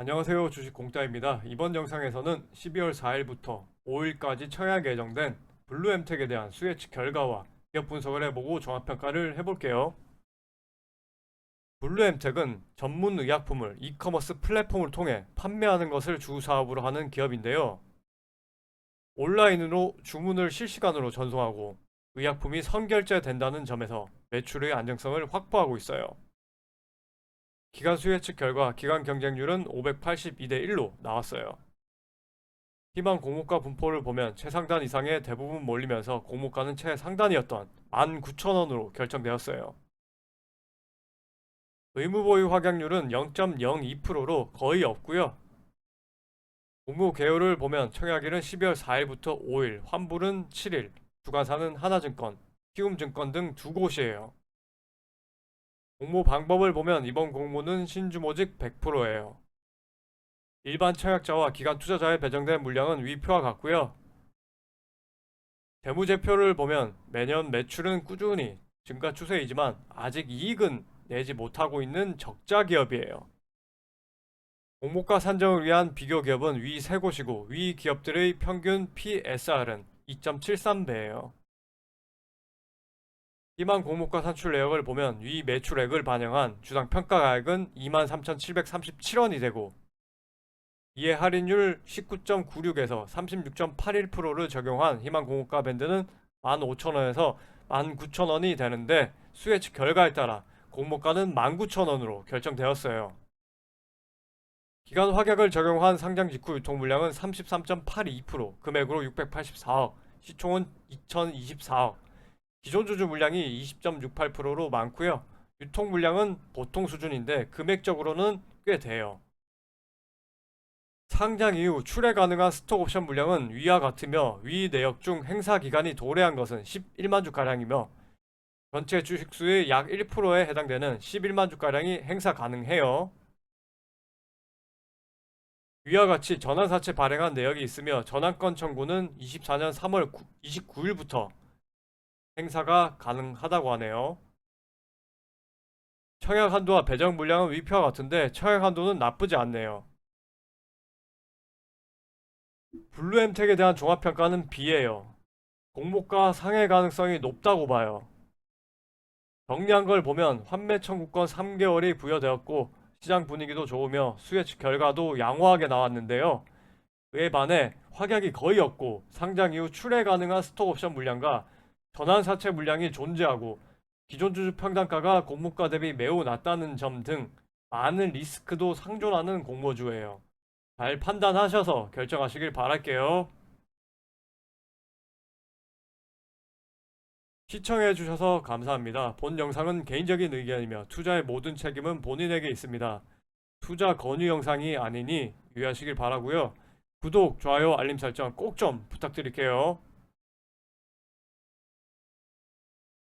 안녕하세요. 주식 공짜입니다. 이번 영상에서는 12월 4일부터 5일까지 청약 예정된 블루엠텍에 대한 수혜측 결과와 기업 분석을 해보고 종합평가를 해볼게요. 블루엠텍은 전문 의약품을 이커머스 플랫폼을 통해 판매하는 것을 주 사업으로 하는 기업인데요. 온라인으로 주문을 실시간으로 전송하고 의약품이 선결제된다는 점에서 매출의 안정성을 확보하고 있어요. 기간 수혜측 결과 기간 경쟁률은 582대 1로 나왔어요. 희망 공모가 분포를 보면 최상단 이상의 대부분 몰리면서 공모가는 최상단이었던 19,000원으로 결정되었어요. 의무보유 확약률은 0.02%로 거의 없고요. 공모 개요를 보면 청약일은 12월 4일부터 5일, 환불은 7일, 주관사는 하나증권, 키움증권 등 두 곳이에요. 공모 방법을 보면 이번 공모는 신주모직 100%예요. 일반 청약자와 기관 투자자에 배정된 물량은 위표와 같고요. 재무제표를 보면 매년 매출은 꾸준히 증가 추세이지만 아직 이익은 내지 못하고 있는 적자 기업이에요. 공모가 산정을 위한 비교 기업은 위 세 곳이고 위 기업들의 평균 PSR은 2.73배예요. 희망 공모가 산출 내역을 보면 위 매출액을 반영한 주당 평가가액은 23,737원이 되고 이에 할인율 19.96에서 36.81%를 적용한 희망 공모가 밴드는 15,000원에서 19,000원이 되는데 수혜측 결과에 따라 공모가는 19,000원으로 결정되었어요. 기간 확약을 적용한 상장 직후 유통 물량은 33.82%, 금액으로 684억, 시총은 2024억, 기존 주주 물량이 20.68%로 많고요. 유통 물량은 보통 수준인데 금액적으로는 꽤 돼요. 상장 이후 출회 가능한 스톡 옵션 물량은 위와 같으며 위 내역 중 행사 기간이 도래한 것은 11만 주 가량이며 전체 주식 수의 약 1%에 해당되는 11만 주 가량이 행사 가능해요. 위와 같이 전환사채 발행한 내역이 있으며 전환권 청구는 24년 3월 29일부터 행사가 가능하다고 하네요. 청약 한도와 배정 물량은 위표와 같은데 청약 한도는 나쁘지 않네요. 블루엠텍에 대한 종합평가는 B예요. 공모가 상해 가능성이 높다고 봐요. 정리한 걸 보면 환매 청구권 3개월이 부여되었고 시장 분위기도 좋으며 수혜측 결과도 양호하게 나왔는데요. 그에 반해 확약이 거의 없고 상장 이후 출회 가능한 스톡 옵션 물량과 전환사채 물량이 존재하고 기존 주주 평단가가 공모가 대비 매우 낮다는 점 등 많은 리스크도 상존하는 공모주예요. 잘 판단하셔서 결정하시길 바랄게요. 시청해주셔서 감사합니다. 본 영상은 개인적인 의견이며 투자의 모든 책임은 본인에게 있습니다. 투자 권유 영상이 아니니 유의하시길 바라고요. 구독, 좋아요, 알림 설정 꼭 좀 부탁드릴게요.